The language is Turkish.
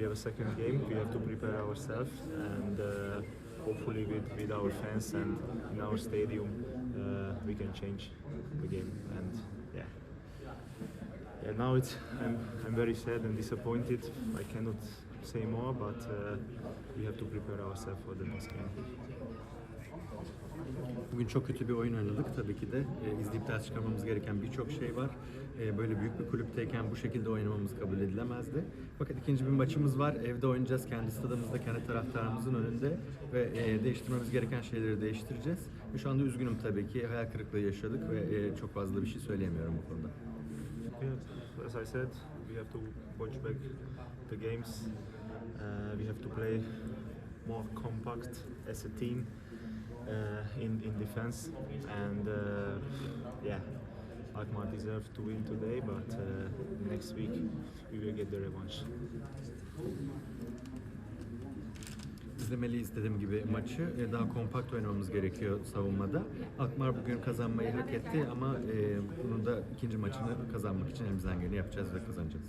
we have a second game. We have to prepare ourselves and uh, hopefully with, with our fans and in our stadium uh, we can change the game. And yeah, yeah. Now it's I'm I'm very sad and disappointed. I cannot say more, but uh, we have to prepare ourselves for the next game. Bugün çok kötü bir oyun oynadık. Tabii ki de e, izleyip ders çıkarmamız gereken birçok şey var. E, böyle büyük bir kulüpteyken bu şekilde oynamamız kabul edilemezdi. Fakat ikinci bir maçımız var. Evde oynayacağız. Kendi stadımızda, kendi taraftarımızın önünde. Ve e, değiştirmemiz gereken şeyleri değiştireceğiz. Ve şu anda üzgünüm tabii ki. Hayal kırıklığı yaşadık ve e, çok fazla bir şey söyleyemiyorum bu konuda. As I said, we have to watch back the games. Uh, we have to play more compact as a team uh, in defense, and uh, yeah, Alkmaar deserved to win today, but uh, next week we will get the revanche. İzlemeliyiz dediğim gibi maçı. E, daha kompakt oynamamız gerekiyor savunmada. Akmar bugün kazanmayı hak etti ama e, bunu da ikinci maçını kazanmak için elimizden geleni yapacağız ve kazanacağız.